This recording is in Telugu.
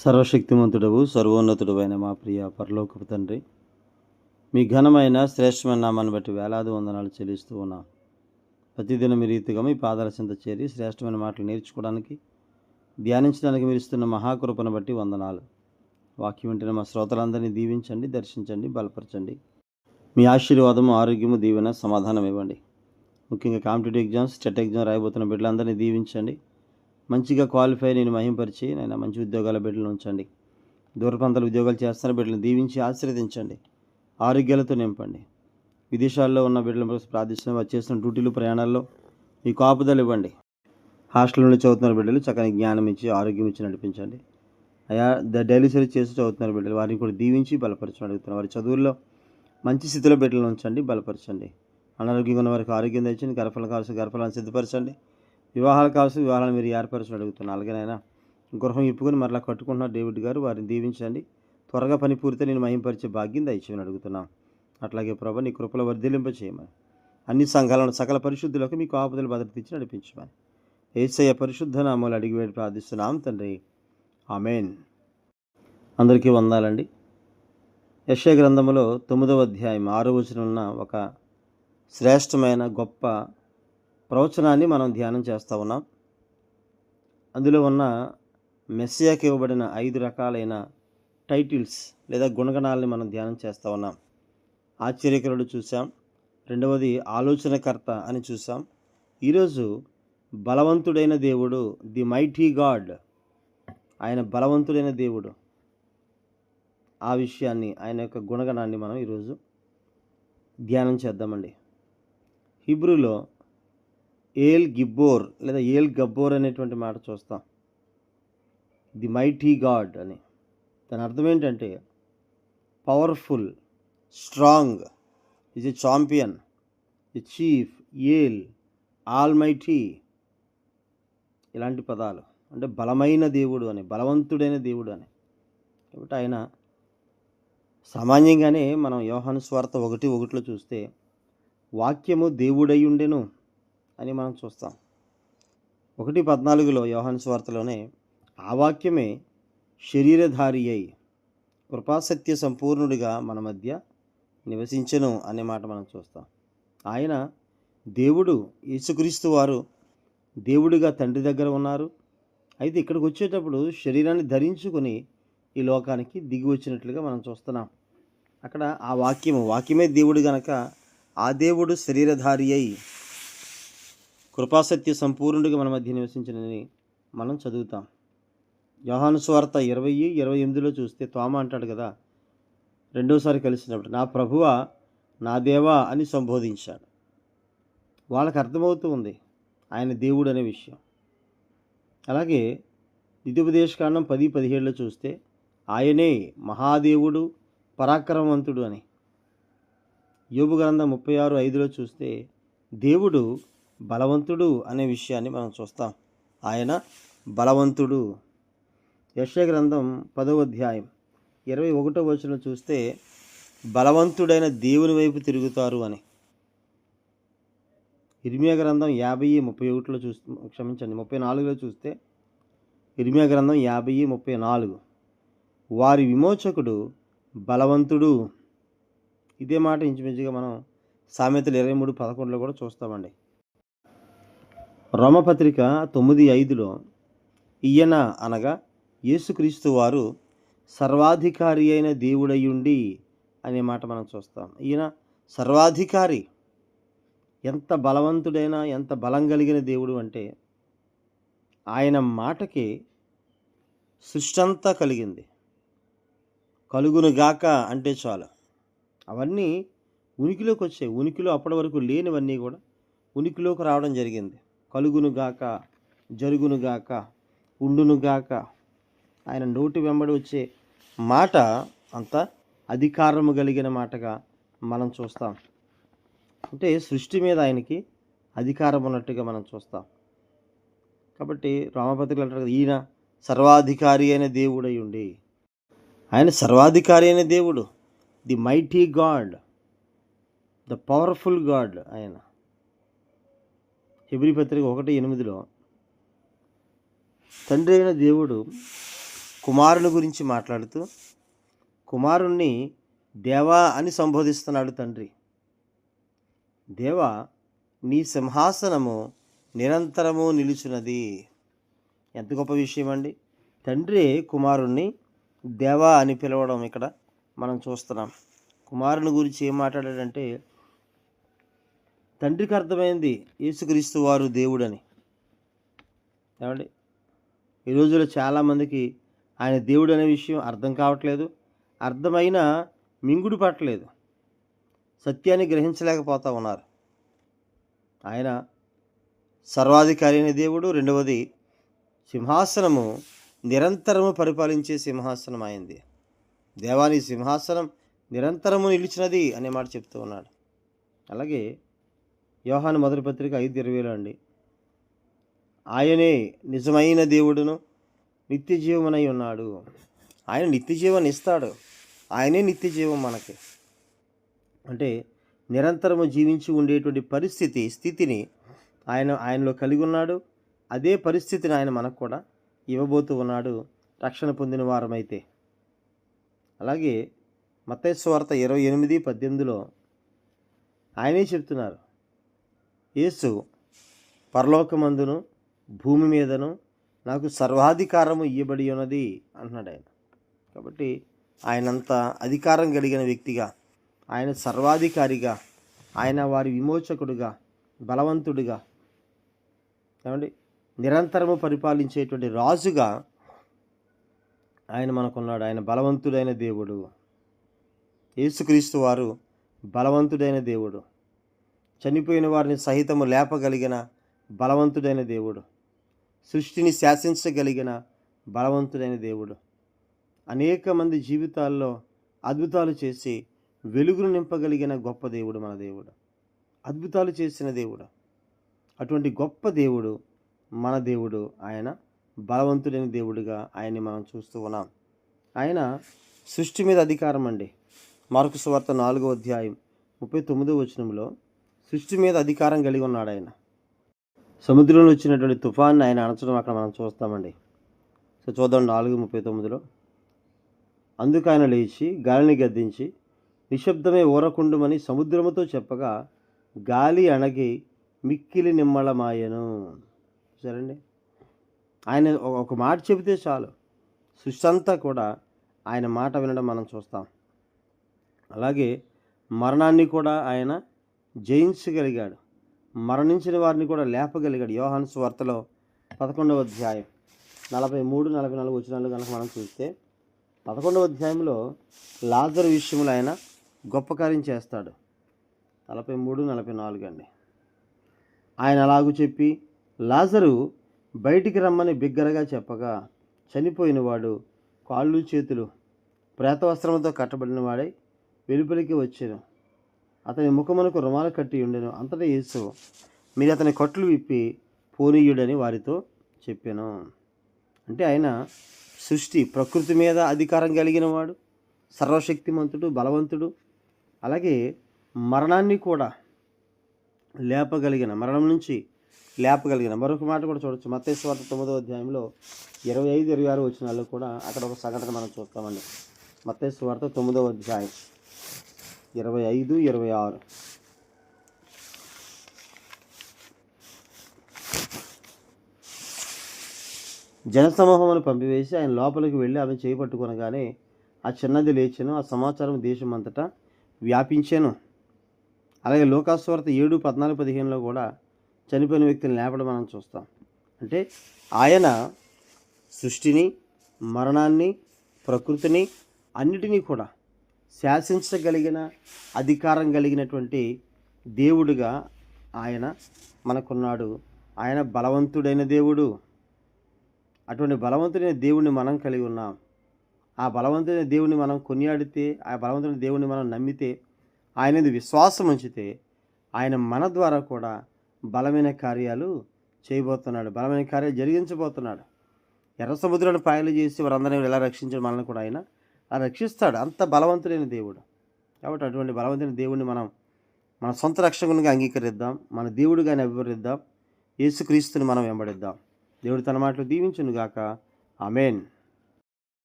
సర్వశక్తిమంతుడవు సర్వోన్నతుడు అయిన మా ప్రియ పరలోకపు తండ్రి. మీ ఘనమైన శ్రేష్టమైన నామాన్ని బట్టి వేలాది వందనాలు చెల్లిస్తూ ఉన్నాం. ప్రతిదినం మీ రీతిగా మీ పాదాల చింత చేరి శ్రేష్టమైన మాటలు నేర్చుకోవడానికి ధ్యానించడానికి మీరు ఇస్తున్న మహాకృపను బట్టి వందనాలు. వాక్యం వింటున్న మా శ్రోతలందరినీ దీవించండి దర్శించండి బలపరచండి. మీ ఆశీర్వాదము ఆరోగ్యము దీవెన సమాధానం ఇవ్వండి. ముఖ్యంగా కాంపిటేటివ్ ఎగ్జామ్స్ టెట్ ఎగ్జామ్ రాయబోతున్న బిడ్డలందరినీ దీవించండి. మంచిగా క్వాలిఫై నేను మహింపరిచి నేను మంచి ఉద్యోగాల బిడ్డలు ఉంచండి. దూరప్రాంతాల ఉద్యోగాలు చేస్తున్న బిడ్డలను దీవించి ఆశీర్వదించండి. ఆరోగ్యాలతో నింపండి. విదేశాల్లో ఉన్న బిడ్డల ప్రార్థిస్తున్న వారు చేస్తున్న డ్యూటీలు ప్రయాణాల్లో మీ కాపుదలు ఇవ్వండి. హాస్టల్ నుండి చదువుతున్న బిడ్డలు చక్కని జ్ఞానం ఇచ్చి ఆరోగ్యం ఇచ్చి నడిపించండి. అయా ద డైలీ సర్వీస్ చేసి చదువుతున్నారు బిడ్డలు వారిని కూడా దీవించి బలపరచని అడుగుతున్నారు వారి చదువుల్లో మంచి స్థితిలో బిడ్డలను ఉంచండి బలపరచండి. అనారోగ్యంగా ఉన్న వారికి ఆరోగ్యం తెచ్చండి గర్భఫలం కావాల్సిన గర్భఫలాన్ని సిద్ధపరచండి. వివాహాలు కావాల్సిన వివాహాలను మీరు ఏర్పరచని అడుగుతున్నాను. అలాగేనైనా గృహం ఇప్పుకొని మరలా కట్టుకుంటున్న డేవిడ్ గారు వారిని దీవించండి. త్వరగా పని పూర్తి నేను మహింపరిచే భాగ్యం దయచేయమని అడుగుతున్నాం అట్లాగే ప్రభు నీ కృపలో వర్ధిలింప చేయమని అన్ని సంఘాలను సకల పరిశుద్ధులకు మీకు ఆపదలు భద్రత ఇచ్చి నడిపించమని ఏసయ్య పరిశుద్ధ నామాలు అడిగివేడి ప్రార్థిస్తున్నాం తండ్రి. ఆమెన్. అందరికీ వందాలండి. యశ గ్రంథంలో తొమ్మిదవ అధ్యాయం ఆరో వచనం ఉన్న ఒక శ్రేష్టమైన గొప్ప ప్రవచనాన్ని మనం ధ్యానం చేస్తూ ఉన్నాం. అందులో ఉన్న మెస్సియాకి ఇవ్వబడిన ఐదు రకాలైన టైటిల్స్ లేదా గుణగణాలని మనం ధ్యానం చేస్తూ ఉన్నాం. ఆశ్చర్యకరుడు చూసాం రెండవది ఆలోచనకర్త అని చూసాం ఈరోజు బలవంతుడైన దేవుడు ది మైటీ గాడ్ ఆయన బలవంతుడైన దేవుడు. ఆ విషయాన్ని ఆయన యొక్క గుణగణాన్ని మనం ఈరోజు ధ్యానం చేద్దామండి. హిబ్రూలో ఏల్ గిబ్బోర్ లేదా ఏల్ గబ్బోర్ అనేటువంటి మాట చూస్తాం. ది మైటీ గాడ్ అని. దాని అర్థం ఏంటంటే powerful strong is a champion a chief El almighty ఇలాంటి పదాలు. అంటే బలమైన దేవుడు అని బలవంతుడైన దేవుడు అని. కాబట్టి ఆయన సామాన్యంగానే మనం యోహాను స్వార్థ ఒకటి ఒకటిలో చూస్తే వాక్యము దేవుడై ఉండెను అని మనం చూస్తాం. ఒకటి పద్నాలుగులో యోహాను స్వార్తలోనే ఆ వాక్యమే శరీరధారి అయి కృపాసత్య సంపూర్ణుడిగా మన మధ్య నివసించను అనే మాట మనం చూస్తాం. ఆయన దేవుడు యేసుక్రీస్తు వారు దేవుడిగా తండ్రి దగ్గర ఉన్నారు. అయితే ఇక్కడికి వచ్చేటప్పుడు శరీరాన్ని ధరించుకొని ఈ లోకానికి దిగి వచ్చినట్లుగా మనం చూస్తున్నాం. అక్కడ ఆ వాక్యము వాక్యమే దేవుడు గనక ఆ దేవుడు శరీరధారి అయి కృపాసత్య సంపూర్ణుడిగా మన మధ్య నివసించినని మనం చదువుతాం. యోహాను స్వార్త ఇరవై ఇరవై ఎనిమిదిలో చూస్తే తోమ అంటాడు కదా రెండోసారి కలిసినప్పుడు నా ప్రభువ నా దేవా అని సంబోధించాడు. వాళ్ళకి అర్థమవుతూ ఉంది ఆయన దేవుడు అనే విషయం. అలాగే ద్వితీయోపదేశకాండం పది పదిహేడులో చూస్తే ఆయనే మహాదేవుడు పరాక్రమవంతుడు అని. యోబు గ్రంథం ముప్పై ఆరు ఐదులో చూస్తే దేవుడు బలవంతుడు అనే విషయాన్ని మనం చూస్తాం. ఆయన బలవంతుడు. యశ గ్రంథం పదవ అధ్యాయం ఇరవై ఒకటో వచనం చూస్తే బలవంతుడైన దేవుని వైపు తిరుగుతారు అని. ఇర్మియా గ్రంథం యాభై ముప్పై ఒకటిలో చూ క్షమించండి ముప్పై నాలుగులో చూస్తే ఇర్మియా గ్రంథం యాభై ముప్పై నాలుగు. వారి విమోచకుడు బలవంతుడు. ఇదే మాట ఇంచుమించుగా మనం సామెతలు ఇరవై మూడు పదకొండులో కూడా చూస్తామండి. రోమపత్రిక తొమ్మిది ఐదులో ఈయన అనగా యేసుక్రీస్తు వారు సర్వాధికారి అయిన దేవుడయ్యుండి అనే మాట మనం చూస్తాం. ఈయన సర్వాధికారి. ఎంత బలవంతుడైన ఎంత బలం కలిగిన దేవుడు అంటే ఆయన మాటకి సృష్టి అంతా కలిగింది కలుగునుగాక అంటే చాలు. అవన్నీ ఉనికిలోకి వచ్చాయి ఉనికిలో అప్పటి వరకు లేనివన్నీ కూడా ఉనికిలోకి రావడం జరిగింది. కలుగునుగాక జరుగునుగాక ఉండునుగాక. ఆయన నోటి వెంబడి వచ్చే మాట అంత అధికారము కలిగిన మాటగా మనం చూస్తాం. అంటే సృష్టి మీద ఆయనకి అధికారం ఉన్నట్టుగా మనం చూస్తాం. కాబట్టి రామపత్రికలు అంటారు ఈయన సర్వాధికారి అయిన దేవుడై ఉండి. ఆయన సర్వాధికారి అయిన దేవుడు. The mighty God. The powerful God ఆయన. హెబ్రి పత్రిక ఒకటి ఎనిమిదిలో తండ్రి అయిన దేవుడు కుమారుని గురించి మాట్లాడుతూ కుమారుణ్ణి దేవా అని సంబోధిస్తున్నాడు తండ్రి. దేవా నీ సింహాసనము నిరంతరము నిలుచున్నది. ఎంత గొప్ప విషయం అండి. తండ్రి కుమారుణ్ణి దేవా అని పిలవడం ఇక్కడ మనం చూస్తున్నాం. కుమారుని గురించి ఏం మాట్లాడాడంటే తండ్రికి అర్థమైంది యేసుక్రీస్తు వారు దేవుడని. ఏమండి? ఈ రోజుల్లో చాలామందికి ఆయన దేవుడు అనే విషయం అర్థం కావట్లేదు అర్థమైన మింగుడు పట్టలేదు సత్యాన్ని గ్రహించలేకపోతా ఉన్నారు. ఆయన సర్వాధికారి అయిన దేవుడు రెండవది సింహాసనము నిరంతరము పరిపాలించే సింహాసనం అయింది దేవాని సింహాసనం నిరంతరము నిలిచినది అనే మాట చెప్తూ ఉన్నాడు. అలాగే యోహాను మొదటి పత్రిక ఐదు ఇరవైలో అండి. ఆయనే నిజమైన దేవుడును నిత్య జీవమనై ఉన్నాడు. ఆయన నిత్య జీవాన్ని ఇస్తాడు. ఆయనే నిత్య జీవం మనకి. అంటే నిరంతరము జీవించి ఉండేటువంటి పరిస్థితి స్థితిని ఆయన ఆయనలో కలిగి ఉన్నాడు. అదే పరిస్థితిని ఆయన మనకు కూడా ఇవ్వబోతూ ఉన్నాడు. రక్షణ పొందిన వారమైతే. అలాగే మతేశ్వార్త ఇరవై ఎనిమిది పద్దెనిమిదిలో ఆయనే చెప్తున్నారు. యేసు పరలోకమందును భూమి మీదను నాకు సర్వాధికారము ఇవ్వబడి ఉన్నది అంటున్నాడు ఆయన. కాబట్టి ఆయనంత అధికారం కలిగిన వ్యక్తిగా ఆయన సర్వాధికారిగా ఆయన వారి విమోచకుడుగా బలవంతుడిగా ఏమండి నిరంతరము పరిపాలించేటువంటి రాజుగా ఆయన మనకున్నాడు. ఆయన బలవంతుడైన దేవుడు. యేసుక్రీస్తు వారు బలవంతుడైన దేవుడు. చనిపోయిన వారిని సహితము లేపగలిగిన బలవంతుడైన దేవుడు. సృష్టిని శాసించగలిగిన బలవంతుడైన దేవుడు. అనేక మంది జీవితాల్లో అద్భుతాలు చేసి వెలుగును నింపగలిగిన గొప్ప దేవుడు మన దేవుడు. అద్భుతాలు చేసిన దేవుడు. అటువంటి గొప్ప దేవుడు మన దేవుడు. ఆయన బలవంతుడైన దేవుడిగా ఆయన్ని మనం చూస్తూ ఉన్నాం. ఆయన సృష్టి మీద అధికారం అండి మార్కు సువార్త నాలుగో అధ్యాయం ముప్పై తొమ్మిదో వచనంలో సృష్టి మీద అధికారం కలిగి ఉన్నాడు ఆయన. సముద్రంలో వచ్చినటువంటి తుఫాన్ని ఆయన అణచడం అక్కడ మనం చూస్తామండి. సో చూద్దాం నాలుగు ముప్పై తొమ్మిదిలో. అందుకు ఆయన లేచి గాలిని గద్దించి నిశ్శబ్దమే ఊరకుండుమని సముద్రముతో చెప్పగా గాలి అణగి మిక్కిలి నిమ్మళమాయను సరేండి ఆయన ఒక- ఒక మాట చెబితే చాలు. సృష్టి అంతా కూడా ఆయన మాట వినడం మనం చూస్తాం. అలాగే మరణాన్ని కూడా ఆయన జయించగలిగాడు. మరణించిన వారిని కూడా లేపగలిగాడు. యోహాను స్వార్తలో పదకొండవ అధ్యాయం నలభై మూడు నలభై నాలుగు వచ్చినాలు కనుక మనం చూస్తే పదకొండవ అధ్యాయంలో లాజర్ విషయంలో ఆయన గొప్ప కార్యం చేస్తాడు. నలభై మూడు నలభై నాలుగు అండి. ఆయన అలాగూ చెప్పి లాజరు బయటికి రమ్మని బిగ్గరగా చెప్పగా చనిపోయిన వాడు కాళ్ళు చేతులు ప్రేతవస్త్రంతో కట్టబడిన వాడై వెలుపలికి వచ్చాను. అతని ముఖమునకు రుమాలు కట్టి ఉండెను. అంతటా యేసు మీరు అతని కట్లు విప్పి పోనీయుడని వారితో చెప్పాను. అంటే ఆయన సృష్టి ప్రకృతి మీద అధికారం కలిగిన వాడు సర్వశక్తిమంతుడు బలవంతుడు. అలాగే మరణాన్ని కూడా లేపగలిగిన మరణం నుంచి లేపగలిగిన. మరొక మాట కూడా చూడొచ్చు. మత్తేశ్వార్త తొమ్మిదో అధ్యాయంలో ఇరవై ఐదు ఇరవై ఆరు వచ్చినాల్లో కూడా అక్కడ ఒక సంఘటన మనం చూస్తామండి. మత్తేశ్వార్త తొమ్మిదవ అధ్యాయం. ఇరవై ఐదు ఇరవై ఆరు. జనసమూహమును పంపివేసి ఆయన లోపలికి వెళ్ళి ఆమె చేయి ఆ చిన్నది లేచెను ఆ సమాచారం దేశం అంతటా వ్యాపించాను. అలాగే లోకాస్వార్త ఏడు పద్నాలుగు పదిహేనులో కూడా చనిపోయిన వ్యక్తిని లేపడం మనం చూస్తాం. అంటే ఆయన సృష్టిని మరణాన్ని ప్రకృతిని అన్నిటినీ కూడా శాసించగలిగిన అధికారం కలిగినటువంటి దేవుడుగా ఆయన మనకున్నాడు. ఆయన బలవంతుడైన దేవుడు. అటువంటి బలవంతుడైన దేవుడిని మనం కలిగి ఉన్నాం. ఆ బలవంతుడైన దేవుడిని మనం కొనియాడితే ఆ బలవంతుడైన దేవుడిని మనం నమ్మితే ఆయన విశ్వాసం ఉంచితే ఆయన మన ద్వారా కూడా బలమైన కార్యాలు చేయబోతున్నాడు. బలమైన కార్యాలు జరిగించబోతున్నాడు. ఎర్ర సముద్రాన్ని పాయలు చేసి వారందరినీ ఎలా రక్షించడం మనల్ని కూడా ఆయన అలా రక్షిస్తాడు. అంత బలవంతుడైన దేవుడు. కాబట్టి అటువంటి బలవంతుడైన దేవుడిని మనం మన సొంత రక్షకునిగా అంగీకరిద్దాం. మన దేవుడిగా అభివరిద్దాం యేసుక్రీస్తుని మనం వెంబడిద్దాం. దేవుడు తన మాటలు దీవించును గాక ఆమెన్.